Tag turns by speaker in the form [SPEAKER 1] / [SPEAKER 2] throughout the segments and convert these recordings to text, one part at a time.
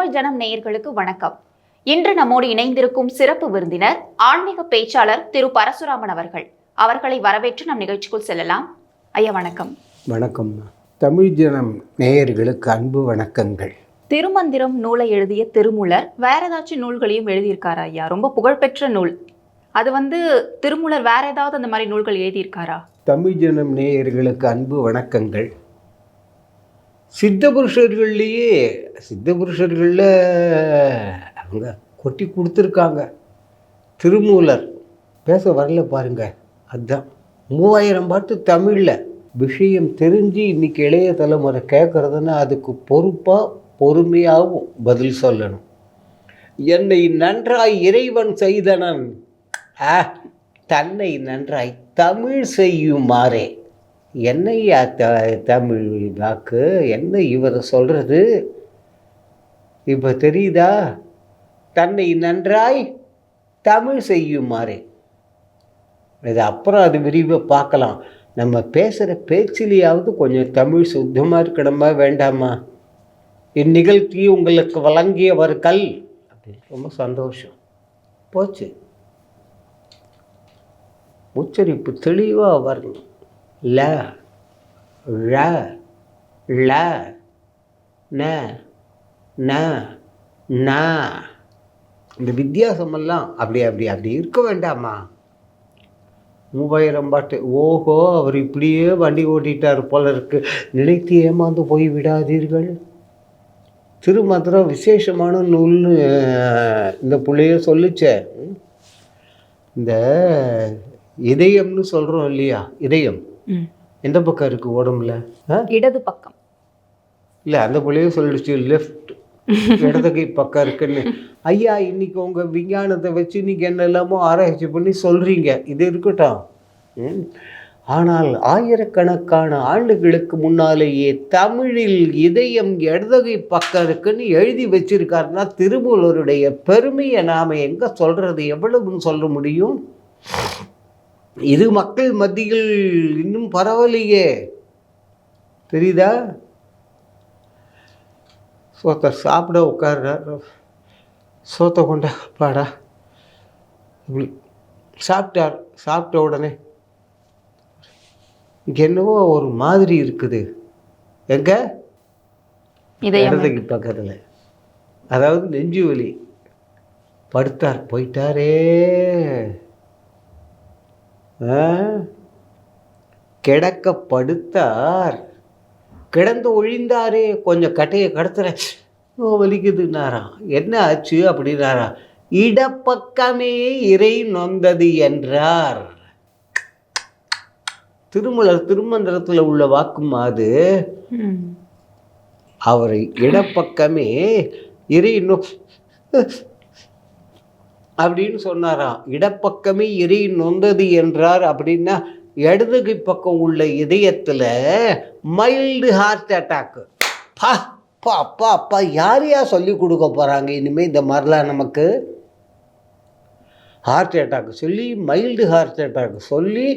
[SPEAKER 1] தமிழ் ஜனம் நேயர்களுக்கு வணக்கம். இன்று நம்மோடு இணைந்திருக்கும் சிறப்பு விருந்தினர் ஆன்மீக பேச்சாளர் திரு பரசுராமன் அவர்கள். அவர்களை வரவேற்று நம் நிகழ்ச்சிக்குள் செல்லலாம். ஐயா வணக்கம்.
[SPEAKER 2] வணக்கம். தமிழ் ஜனம் நேயர்களுக்கு அன்பு வணக்கங்கள்.
[SPEAKER 1] திருமந்திரம் நூலை எழுதிய திருமூலர் வேற ஏதாச்சும் நூல்களையும் எழுதியிருக்காரா ஐயா? ரொம்ப புகழ்பெற்ற நூல். அது வந்து திருமூலர் வேற ஏதாவது அந்த மாதிரி நூல்கள் எழுதியிருக்காரா?
[SPEAKER 2] தமிழ் ஜனம் நேயர்களுக்கு அன்பு வணக்கங்கள். சித்த புருஷர்கள்லேயே சித்த புருஷர்களில் அவங்க கொட்டி கொடுத்துருக்காங்க. திருமூலர். பேச வரல பாருங்க. அதுதான் மூவாயிரம் பாட்டு தமிழில். விஷயம் தெரிஞ்சு இன்னைக்கு இளைய தலைமுறை கேட்குறதுன்னா அதுக்கு பொறுப்பாக பொறுமையாகவும் பதில் சொல்லணும். என்னை நன்றாய் இறைவன் செய்தனன். ஆ தன்னை நன்றாய் தமிழ் செய்யுமாறே. என்னையா த தமிழ் வாக்கு? என்ன இவர் சொல்கிறது இப்போ தெரியுதா? தன்னை நன்றாய் தமிழ் செய்யுமாறு. இது அப்புறம் அது விரிவாக பார்க்கலாம். நம்ம பேசுகிற பேச்சிலேயாவது கொஞ்சம் தமிழ் சுத்தமாக இருக்கணுமா வேண்டாமா? இந்நிகழ்ச்சி உங்களுக்கு வழங்கியவர்கள் அப்படின்னு ரொம்ப சந்தோஷம். போச்சு. உச்சரிப்பு தெளிவாக வரணும். ல ழ ள ந ந ந. இந்த வித்தியாசமெல்லாம் அப்படி அப்படி அப்படி இருக்க வேண்டாமா? மூவாயிரம் பாட்டு ஓஹோ அவர் இப்படியே வண்டி ஓட்டிட்டார் போல இருக்கு. நினைத்து ஏமாந்து போய் விடாதீர்கள். திருமந்திரம் விசேஷமான நூல்னு இந்த பிள்ளைய சொல்லுச்சே. இந்த இதயம்னு சொல்கிறோம் இல்லையா? இதயம். எந்த பக்கம் இருக்குது உடம்புல
[SPEAKER 1] இடது பக்கம்.
[SPEAKER 2] இல்லை அந்த புள்ளைய சொல்லிடுச்சு லெஃப்ட் இடது கை பக்கம் இருக்குன்னு. ஐயா இன்னைக்கு உங்கள் விஞ்ஞானத்தை வச்சு நீங்கள் என்னெல்லாமோ ஆராய்ச்சி பண்ணி சொல்கிறீங்க இது இருக்கட்டும். ஆனால் ஆயிரக்கணக்கான ஆண்டுகளுக்கு முன்னாலேயே தமிழில் இதயம் இடதுகை பக்கம் இருக்குன்னு எழுதி வச்சிருக்காருன்னா திருமூலருடைய பெருமையை நாம் எங்கே சொல்கிறது எவ்வளவுன்னு சொல்ல முடியும்? இது மக்கள் மத்தியில் இன்னும் பரவலையே. தெரியுதா? சோத்தை சாப்பிட உட்கார்றாரு சோத்தை கொண்டா பாடா இப்படி சாப்பிட்டார் சாப்பிட்ட உடனே இங்கே என்னவோ ஒரு மாதிரி இருக்குது. எங்க? இடதுக்கு பக்கத்தில். அதாவது நெஞ்சு வலி. படுத்தார். போயிட்டாரே? கிடக்க படுத்தார் கிடந்து ஒழிந்தாரே. கொஞ்சம் கட்டையை கடத்துற ஓ வலிக்குதுன்னாராம் என்ன ஆச்சு அப்படின்னாரா இடப்பக்கமே இறை நொந்தது என்றார். திருமலர் திருமந்திரத்தில் உள்ள வாக்கும் அது.
[SPEAKER 1] ம்.
[SPEAKER 2] அவரை இடப்பக்கமே இறை நொ அப்படின்னு சொன்னாராம். இடப்பக்கமே இறை நொந்தது என்றார் அப்படின்னா இடதுகை பக்கம் உள்ள இதயத்தில் மைல்டு ஹார்ட் அட்டாக்கு பா அப்பா அப்பா அப்பா யார் யார் சொல்லி கொடுக்க போகிறாங்க இனிமேல் இந்த மாதிரிலாம் நமக்கு ஹார்ட் அட்டாக் சொல்லி மைல்டு ஹார்ட் அட்டாக் சொல்லி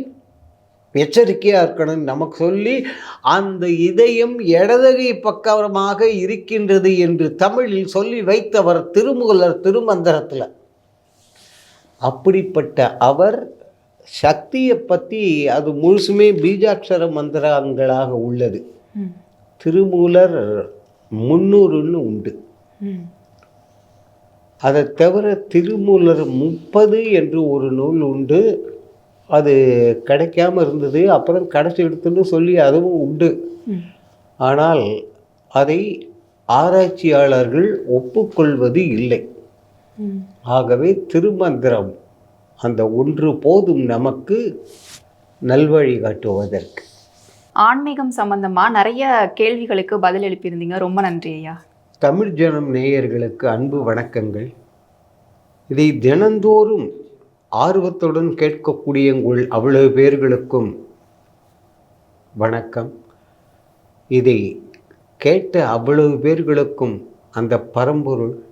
[SPEAKER 2] எச்சரிக்கையாக இருக்கணும்னு நமக்கு சொல்லி அந்த இதயம் இடதுகை பக்கமாக இருக்கின்றது என்று தமிழில் சொல்லி வைத்தவர் திருமுகலர் திருமந்திரத்தில். அப்படிப்பட்ட அவர் சக்தியை பற்றி அது முழுசுமே பீஜாட்சர மந்திரங்களாக உள்ளது. திருமூலர் முன்னூறுன்னு உண்டு. அதை தவிர திருமூலர் முப்பது என்று ஒரு நூல் உண்டு அது கிடைக்காம இருந்தது அப்புறம் கடைசி எடுத்துன்னு சொல்லி அதுவும் உண்டு. ஆனால் அதை ஆராய்ச்சியாளர்கள் ஒப்புக்கொள்வது இல்லை. ஆகவே திருமந்திரம் அந்த ஒன்று போதும் நமக்கு நல்வழி காட்டுவதற்கு.
[SPEAKER 1] ஆன்மீகம் சம்பந்தமா நிறைய கேள்விகளுக்கு பதில் எழுப்பியிருந்தீங்க. ரொம்ப நன்றி ஐயா.
[SPEAKER 2] தமிழ் ஜனம் நேயர்களுக்கு அன்பு வணக்கங்கள். இதை தினந்தோறும் ஆர்வத்துடன் கேட்கக்கூடிய உங்கள் அவ்வளவு பேர்களுக்கும் வணக்கம். இதை கேட்ட அவ்வளவு பேர்களுக்கும் அந்த பரம்பொருள்